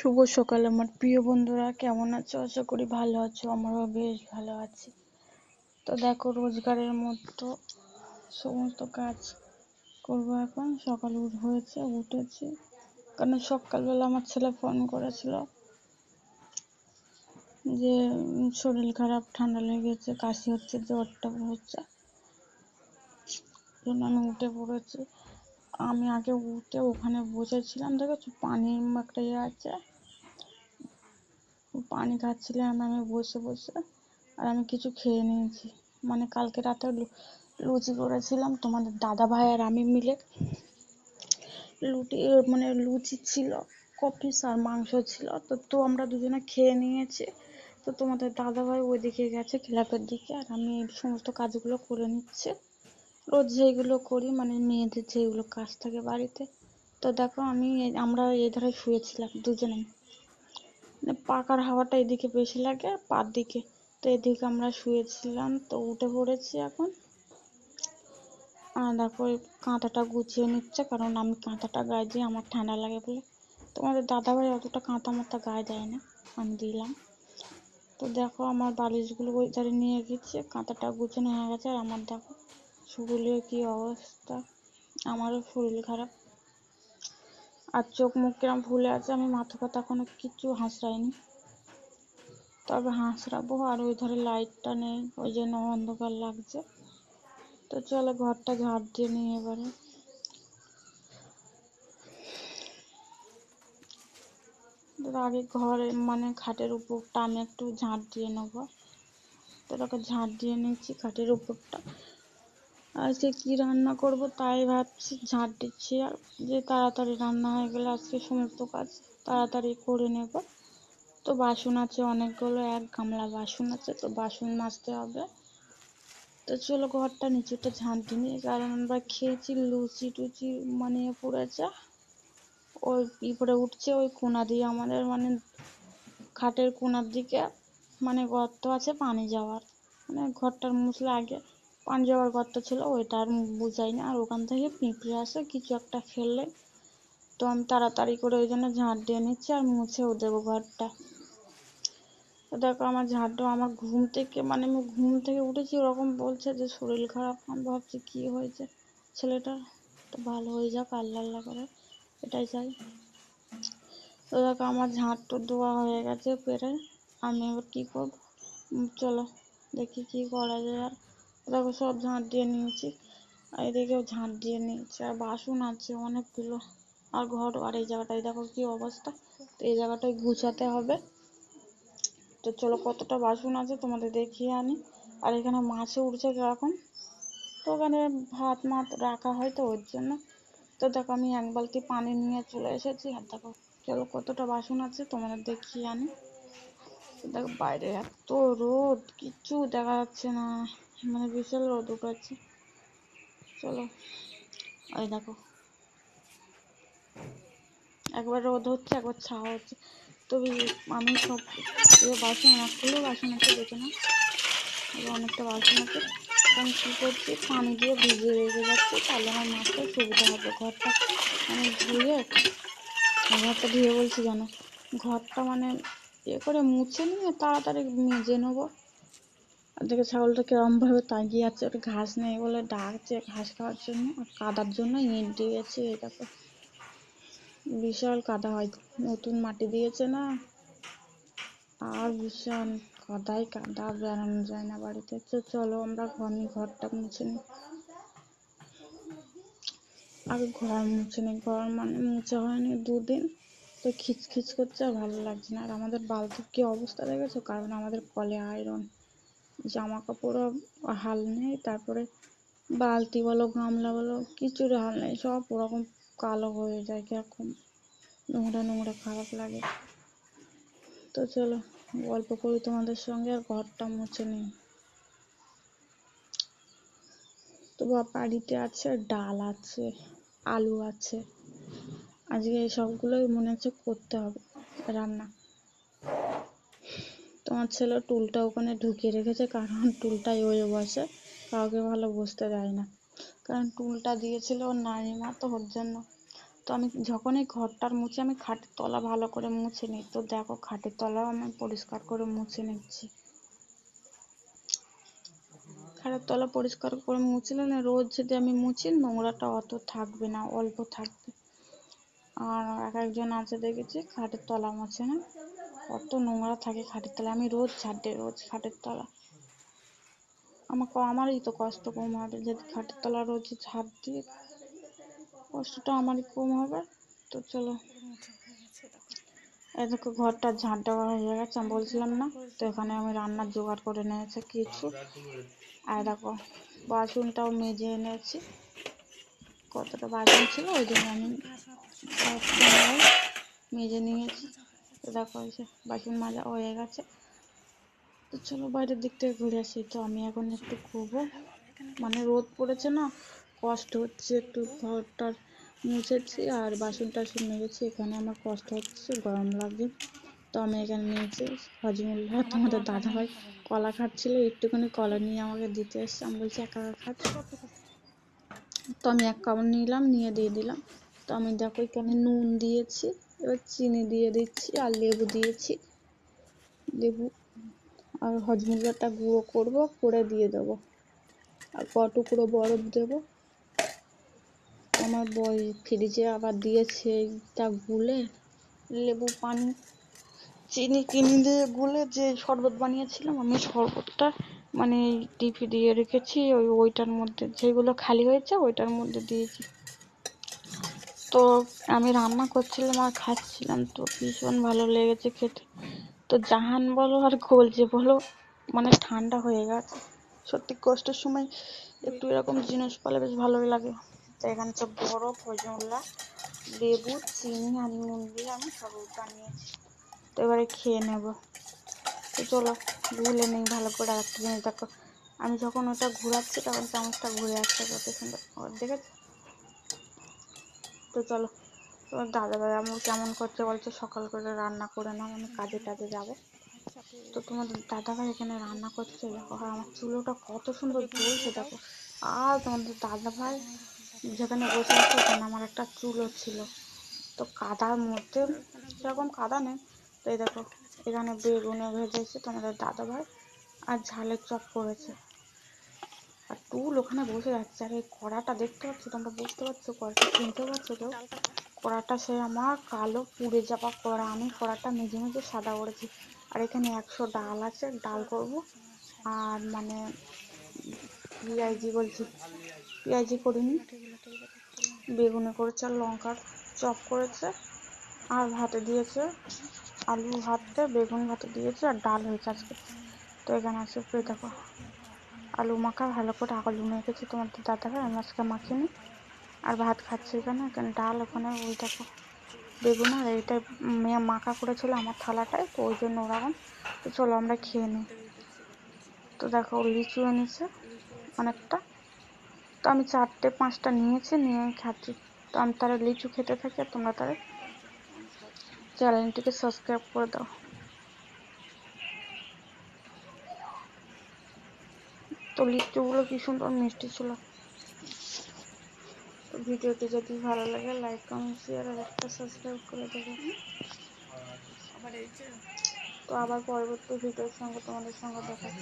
শুভ সকাল আমার প্রিয় বন্ধুরা, কেমন আছো? আশা করি ভালো আছো, আমরাও বেশ ভালো আছি। তো দেখো, রোজগারের মতো সমস্ত কাজ করব এখন। সকাল হয়েছে, উঠেছি। কারণ সকালবেলা আমার ছেলে ফোন করেছিল যে শরীর খারাপ, ঠান্ডা লেগেছে, কাশি হচ্ছে, জ্বরটা হচ্ছে। জন্য আমি উঠে পড়েছি। আমি আগে উঠে ওখানে বসেছিলাম, দেখেছ? পানির একটা ইয়ে আছে। পানি খাচ্ছিলাম আমি বসে বসে আর আমি কিছু খেয়ে নিয়েছি। মানে কালকে রাতে লুচি করেছিলাম তোমাদের দাদা ভাই আর আমি মিলে। লুটি মানে লুচি ছিল, কফি আর মাংস ছিল। তো তো আমরা দুজনে খেয়ে নিয়েছি। তো তোমাদের দাদা ভাই ওইদিকে গেছে ক্লাবের দিকে আর আমি সমস্ত কাজগুলো করে নিচ্ছি। রোজ যেগুলো করি মানে মেয়েদের যেগুলো কাজ থাকে বাড়িতে। তো দেখো আমি আমরা এই ধারে শুয়েছিলাম দুজনেই মানে পাকার হাওয়াটা এদিকে বেশি লাগে পার দিকে। তো এদিকে আমরা শুয়েছিলাম, তো উঠে পড়েছি এখন। আর এই কাঁথাটা গুছিয়ে নিচ্ছে, কারণ আমি কাঁথাটা গায়ে দিয়ে আমার ঠান্ডা লাগে বলে। তোমাদের দাদাভাই অতটা কাঁথা মাথা গায়ে দেয় না, আমি দিলাম। তো দেখো, আমার বালিশগুলো ওই ধারে নিয়ে গেছে, কাঁথাটা গুছানো হয়ে গেছে, আর আমার দেখো, শরীরের কি অবস্থা। আমারও শরীর খারাপ। আর চোখ মুখ কিরম ফুলে আছে, আমি মাথা ব্যথা এখনও কিছু হাসড়াইনি। তবে হাসড়াবো, আর ওই ধারে লাইটটা নেই, ওই জন্য অন্ধকার লাগছে। তো চলো ঘরটা ঝাড় দিয়ে নিই এবারে। আগে ঘরে মানে খাটের উপরটা আমি একটু ঝাঁট দিয়ে নেব। তো ওটাকে ঝাঁট দিয়ে নিচ্ছি খাটের উপরটা। আজকে কি রান্না করব তাই ভাবছি ঝাঁট দিচ্ছি আর যে তাড়াতাড়ি রান্না হয়ে গেলে আজকে সমস্ত কাজ তাড়াতাড়ি করে নেব। তো বাসন আছে অনেকগুলো, এক গামলা বাসন আছে, তো বাসন মাজতে হবে। তো চলো ঘরটা নিচুটা ঝাঁট নিই, কারণ আমরা খেয়েছি লুচি টুচি মানে পড়েছে। ওই ই পরে উঠছে ওই কোনা দিয়ে আমাদের মানে খাটের কোনার দিকে মানে গর্ত আছে পানি যাওয়ার। মানে ঘরটার মুছলে আগে যাওয়ার গর্ত ছিল, ওইটা আর বুঝাই না। আর ওখান থেকে পিঁপড়ে আসে, কিছু একটা খেললে তো আমি তাড়াতাড়ি করে ওই জন্য ঝাঁট দিয়ে নিচ্ছি আর মুছেও দেবো ঘরটা। তো দেখো আমার ঝাঁট দেওয়া আমার ঘুম থেকে মানে আমি ঘুম থেকে উঠেছি, ওরকম বলছে যে শরীর খারাপ। আমি ভাবছি কী হয়েছে ছেলেটার? তো ভালো হয়ে যাক, আল্লাহ আল্লাহ করে, এটাই চাই। তো দেখো আমার ঝাঁটটা দেওয়া হয়ে গেছে পেরে, আমি এবার কী করব? চলো দেখি কী করা যায় আর দেখো সব ঝাঁট দিয়ে নিয়েছি। আর এদিকেও ঝাঁট দিয়ে নিয়েছি। আর বাসন আছে অনেকগুলো। আর ঘর আর এই জায়গাটায় দেখো কি অবস্থা। তো এই জায়গাটায় গুছাতে হবে। তো চলো কতটা বাসন আছে তোমাদের দেখিয়ে আনি। আর এখানে মাছও উঠছে কীরকম। তো ওখানে ভাত মাত রাখা হয় তো ওর জন্য। তো দেখো আমি এক বালতি পানি নিয়ে চলে এসেছি। আর দেখো চলো কতটা বাসন আছে তোমাদের দেখিয়ে আনি। দেখো বাইরে এত রোদ, কিচ্ছু দেখা যাচ্ছে না। মানে বিশাল রোদ উঠেছে চলো, ওই দেখো। একবার রোদ হচ্ছে, একবার ছাওয়া হচ্ছে। তবে আমি সব এ বাসন অনেকগুলো বাসন আছে দেখে না আরও অনেকটা বাসন আছে। আমি কী করছি? পানি দিয়ে ভিজিয়ে রেখে যাচ্ছি। তাহলে আমার মাছটা সুবিধা হবে। ঘরটা মানে ধুয়ে, ঘরটা ধুয়ে বলছি জানো? ঘরটা মানে ইয়ে করে মুছে নিয়ে তাড়াতাড়ি মেজে নেব। দেখে ছাগলটা কিরমভাবে তাকিয়ে আছে, ওর ঘাস নেই বলে ডাকছে ঘাস খাওয়ার জন্য আর কাদার জন্য ইঁট দিয়েছে দেখো। বিশাল কাদা হয়, নতুন মাটি দিয়েছে না। আর বিশাল কাদাই কাদা, বেড়ানো যায় না বাড়িতে। তো চলো আমরা ঘর ঘরটা মুছে নিই। আগে ঘর মুছে নিই, ঘর মানে মুছে হয়নি দুদিন। তো খিচখিচ করছে আর ভালো লাগছে না। আর আমাদের বালতির কি অবস্থা দেখেছ? কারণ আমাদের কলে আয়রন জামা কাপড়ও হাল নেই, তারপরে বালতি বলো, গামলা বলো কিছুর হাল নেই, সব ওরকম কালো হয়ে যায়, কীরকম নোংরা নোংরা খারাপ লাগে। তো চলো, গল্প করি তোমাদের সঙ্গে, আর ঘরটা মুছে নিই। তো বাড়িতে আছে, ডাল আছে, আলু আছে। আজকে সবগুলোই মনে হচ্ছে করতে হবে, রান্না। তোমার ছেলে টুলটা ওখানে ঢুকিয়ে রেখেছে, কারণ টুলটাই ওই বসে, কাউকে ভালো বসতে দেয় না। কারণ টুলটা দিয়েছিল ওর নানিমা তো ওর জন্য। তো আমি যখনই ঘরটার মুছি আমি খাটের তলা ভালো করে মুছে নিই। তো দেখো খাটের তলাও আমি পরিষ্কার করে মুছে নিচ্ছি। খাটের তলা পরিষ্কার করে মুছলে না রোজ যদি আমি মুছি, নোংরাটা অত থাকবে না, অল্প থাকবে। আর এক একজন আছে দেখেছি, খাটের তলা মোছে না। কত নোংরা থাকে খাটের তলা আমি রোজ ঝাড় দিই রোজ খাটের তলা। আমাকে, আমারই তো কষ্ট কম হবে। যদি খাটের তলা রোজ ঝাড় দিই কষ্টটা আমারই কম হবে, তো চলো। এই দেখো, ঘরটা ঝাড় দেওয়া হয়ে গেছে। আমি বলছিলাম না, তো এখানে আমি রান্নার জোগাড় করে নিয়েছি কিছু। আর দেখো, বাসনটাও মেজে এনেছি। কতটা বাসন ছিল, ওই জন্য আমি মেজে নিয়েছি। দেখো যে বাসন মাজা হয়ে গেছে। তো চলো বাইরের দিক থেকে ঘুরে আসি। তো আমি এখন একটু ঘুরবো। মানে রোদ পড়েছে না, কষ্ট হচ্ছে একটু ঘরটার মুছেছি আর বাসন টাসন মেরেছি এখানে আমার কষ্ট হচ্ছে, গরম লাগছে। তো আমি এখানে নিয়েছি হজমুল্লাহ তোমাদের দাদাভাই কলা খাচ্ছিল, একটুখানি কলা নিয়ে আমাকে দিতে এসছে। আমি বলছি, একা একা খাচ্ছি? তো আমি এক কামড় নিলাম, নিয়ে দিয়ে দিলাম। তো আমি দেখো এখানে নুন দিয়েছি। এবার চিনি দিয়ে দিচ্ছি আর লেবু দিয়েছি। লেবু আর হজমুলাটা গুঁড়ো করব, করে দিয়ে দেবো। আর ক টুকরো বরফ দেবো। আমার বই ফ্রিজে আবার দিয়েছে এইটা গুলে। লেবু পানি, চিনি কিনে দিয়ে গুলে যে শরবত বানিয়েছিলাম, আমি শরবতটা মানে ডিপে দিয়ে রেখেছি, ওই ওইটার মধ্যে যেগুলো খালি হয়েছে, ওইটার মধ্যে দিয়েছি। তো আমি রান্না করছিলাম আর খাচ্ছিলাম তো, ভীষণ ভালো লেগেছে খেতে। তো জাহান বলো আর গোলজে বলো মানে ঠান্ডা হয়ে গেছে। সত্যি কষ্টের সময় একটু এরকম জিনিস পেলে বেশ ভালোই লাগে। তো এখানে সব বরফ হজমুল্লা লেবু, চিনি আর নুন দিয়ে আমি সব বানিয়েছি তো এবারে খেয়ে নেব। তো চলো, ভুলে নেই ভালো করে একটা জিনিস দেখো। আমি যখন ওটা ঘোরাচ্ছি তখন চামচটা ঘুরে আসছে কত সুন্দর দেখেছ? তো চলো, তোমার দাদা ভাই আমার কেমন করছে বলছে সকাল করে রান্না করে নাও, আমি কাজে টাজে যাব। তো তোমাদের দাদা ভাই এখানে রান্না করছে, দেখো আর আমার চুলোটা কত সুন্দর জ্বলছে, দেখো। আর তোমাদের দাদা ভাই যেখানে বসে আছে ওখানে আমার একটা চুলো ছিল। তো কাদার মধ্যে সেরকম কাদা নেই। তো এই দেখো, এখানে বেগুনে ভেজেছে তোমাদের দাদা ভাই আর ঝালের চপ করেছে। আর টুল ওখানে বসে যাচ্ছে। আর এই কড়াটা দেখতে পাচ্ছ? তোমরা বুঝতে পারছ? কড়াটা চিনতে পারছ কেউ? কড়াটা সে আমার কালো পুড়ে যাওয়া কড়া। আমি কড়াটা মেঝে মেঝে সাদা করেছি। আর এখানে একশো ডাল আছে। ডাল করব। আর মানে পিঁয়াজি বলছি। পেঁয়াজি করিনি। বেগুনে করেছে, আর লঙ্কার চপ করেছে। আর ভাতে দিয়েছে আলু ভাতে, বেগুন ভাতে দিয়েছে, আর ডাল হয়েছে আজকে। তো এখানে আছে পেয়ে দেখো। আলু মাখা, ভালো করে আলু মেখেছি তোমাদের দাদা ভাই আমি আজকে মাখিনি। আর ভাত খাচ্ছি এখানে এখানে ডাল, ওখানে ওই দেখো বেগুন আর এইটাই মেয়ে মাখা করেছিল আমার থালাটায়, তো ওই জন্য ওরকম তো চলো আমরা খেয়ে নিই। তো দেখো লিচু এনেছে অনেকটা। তো আমি চারটে, পাঁচটা নিয়েছি, নিয়ে খাচ্ছি। তো আমি তারা লিচু খেতে থাকি আর তোমরা তারা চ্যানেলটিকে সাবস্ক্রাইব করে দাও। তো লিচুগুলো কি সুন্দর মিষ্টি ছিল। ভিডিওটি যদি ভালো লাগে লাইক কমেন্ট শেয়ার আর একটা সাবস্ক্রাইব করে দেবে তো আবার পরবর্তী ভিডিওর সঙ্গে তোমাদের সঙ্গে দেখা হচ্ছে।